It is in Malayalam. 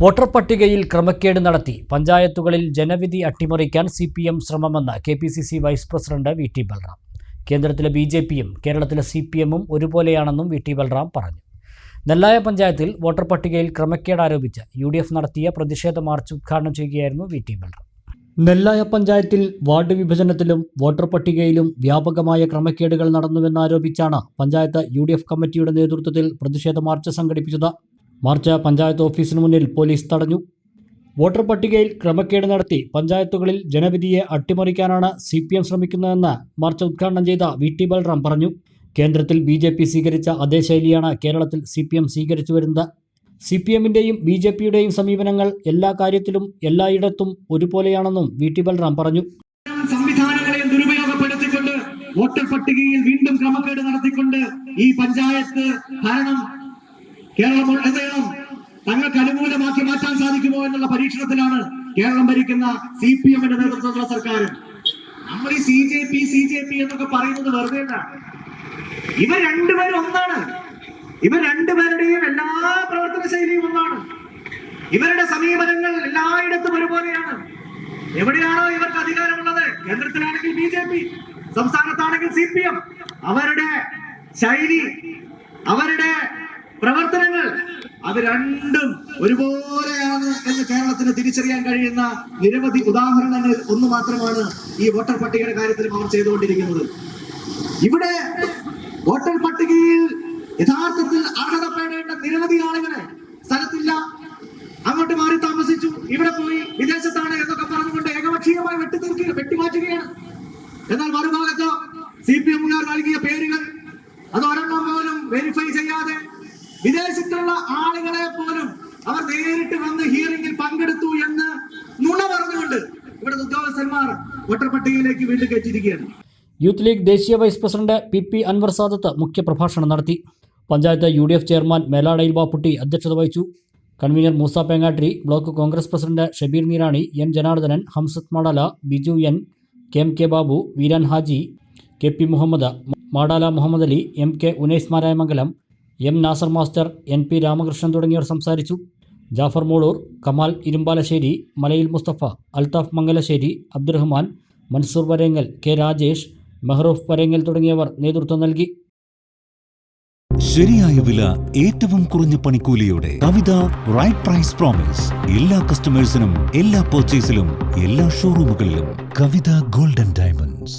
വോട്ടർ പട്ടികയിൽ ക്രമക്കേട് നടത്തി. പഞ്ചായത്തുകളിൽ ജനവിധി അട്ടിമറിക്കാൻ C P M ശ്രമമെന്ന് K P C C vice president V T Balram. കേന്ദ്രത്തിലെ ബി ജെ പിയും കേരളത്തിലെ സി പി എമ്മും ഒരുപോലെയാണെന്നും വി ടി ബൽറാം പറഞ്ഞു. നെല്ലായ പഞ്ചായത്തിൽ വോട്ടർ പട്ടികയിൽ ക്രമക്കേട് ആരോപിച്ച് യു ഡി എഫ് നടത്തിയ പ്രതിഷേധ മാർച്ച് ഉദ്ഘാടനം ചെയ്യുകയായിരുന്നു വി ടി ബൽറാം. നെല്ലായ പഞ്ചായത്തിൽ വാർഡ് വിഭജനത്തിലും വോട്ടർ പട്ടികയിലും വ്യാപകമായ ക്രമക്കേടുകൾ നടന്നുവെന്നാരോപിച്ചാണ് പഞ്ചായത്ത് യു ഡി എഫ് കമ്മിറ്റിയുടെ നേതൃത്വത്തിൽ പ്രതിഷേധ മാർച്ച് സംഘടിപ്പിച്ചത്. മാർച്ച് പഞ്ചായത്ത് ഓഫീസിന് മുന്നിൽ പോലീസ് തടഞ്ഞു. വോട്ടർ പട്ടികയിൽ ക്രമക്കേട് നടത്തി പഞ്ചായത്തുകളിൽ ജനവിധിയെ അട്ടിമറിക്കാനാണ് സി പി എം ശ്രമിക്കുന്നതെന്ന് മാർച്ച് ഉദ്ഘാടനം ചെയ്ത വി ടി ബൽറാം പറഞ്ഞു. കേന്ദ്രത്തിൽ ബി ജെ പി സ്വീകരിച്ച അതേ ശൈലിയാണ് കേരളത്തിൽ സി പി എം സ്വീകരിച്ചു വരുന്നത്. സി പി എമ്മിന്റെയും ബി ജെ പിയുടെയും സമീപനങ്ങൾ എല്ലാ കാര്യത്തിലും എല്ലായിടത്തും ഒരുപോലെയാണെന്നും വി ടി ബൽറാം പറഞ്ഞു. സംവിധാനങ്ങളെ ദുരുപയോഗപ്പെടുത്തിക്കൊണ്ട് വോട്ടർ പട്ടികയിൽ വീണ്ടും ക്രമക്കേട് നടത്തിക്കൊണ്ട് ഈ പഞ്ചായത്ത് ഭരണം കേരളം മുഴുവനും തങ്ങൾക്ക് അനുകൂലമാക്കി മാറ്റാൻ സാധിക്കുമോ എന്നുള്ള പരീക്ഷണത്തിലാണ് കേരളം ഭരിക്കുന്ന സി പി എമ്മിന്റെ നേതൃത്വത്തിലുള്ള സർക്കാർ നമ്മൾ ഈ C J P C J P എന്നൊക്കെ പറയുന്നത് വെറുതെ ഇവ രണ്ടുപേരും ഒന്നാണ്. ഇവ രണ്ടുപേരുടെയും എല്ലാ പ്രവർത്തന ശൈലിയും ഒന്നാണ്. ഇവരുടെ സമീപനങ്ങൾ എല്ലായിടത്തും ഒരുപോലെയാണ്. എവിടെയാണോ ഇവർക്ക് അധികാരമുള്ളത്? കേന്ദ്രത്തിലാണെങ്കിൽ ബി ജെ പി സംസ്ഥാനത്താണെങ്കിൽ സി പി എം. അവരുടെ ശൈലി അവരുടെ പ്രവർത്തനങ്ങൾ. അത് രണ്ടും ഒരുപോലെയാണ് എന്ന് കേരളത്തിന് തിരിച്ചറിയാൻ കഴിയുന്ന നിരവധി ഉദാഹരണങ്ങൾ ഒന്ന് മാത്രമാണ് ഈ വോട്ടർ പട്ടികയുടെ കാര്യത്തിൽ അവർ ചെയ്തുകൊണ്ടിരിക്കുന്നത്. ഇവിടെ വോട്ടർ പട്ടികയിൽ യഥാർത്ഥത്തിൽ അർഹതപ്പെടേണ്ട നിരവധി ആളുകളെ സ്ഥലത്തില്ല. അങ്ങോട്ട് മാറി താമസിച്ചു. ഇവിടെ പോയി വിദേശത്താണ് വിദേശത്തുള്ള ആളുകളെ പോലും അവർ നേരിട്ട് വന്ന് ഹിയറിംഗിൽ പങ്കെടുത്തു എന്ന് നുണ പറഞ്ഞുകൊണ്ട് ഇവിടുത്തെ ഉദ്യോഗസ്ഥന്മാർ വോട്ടർപട്ടികയിലേക്ക് വീണ്ടും കയറ്റിയിരിക്കുകയാണ്. യൂത്ത് ലീഗ് ദേശീയ vice president P P Anwar Sadath മുഖ്യപ്രഭാഷണം നടത്തി. Panchayat U D F chairman Meladayil Bapputty അധ്യക്ഷത വഹിച്ചു. Convenor Moosa Pengatri block Congress president Shabeer Meerani N Janardhanan Hamsath Madala Biju N K M K Babu Veeran Haji K P Muhammad Madala Muhammad Ali M K Unais Marayamangalam M Nasar master N P Ramakrishnan തുടങ്ങിയവർ സംസാരിച്ചു. ജാഫർ മോളൂർ കമാൽ ഇരുമ്പാലശ്ശേരി മലയിൽ മുസ്തഫ അൽത്താഫ് മംഗലശ്ശേരി അബ്ദുറഹ്മാൻ മൻസൂർ വരേങ്ങൽ കെ രാജേഷ് മെഹ്റൂഫ് വരേങ്ങൽ തുടങ്ങിയവർ നേതൃത്വം നൽകി. ശരിയായ വില ഏറ്റവും കുറഞ്ഞ പണിക്കൂലിയോടെ കവിത റൈറ്റ് പ്രൈസ് പ്രോമിസ് എല്ലാ കസ്റ്റമേഴ്സിനും എല്ലാ പർച്ചേസിലും എല്ലാ ഷോറൂമുകളിലും കവിത ഗോൾഡൻ ഡയമണ്ട്സ്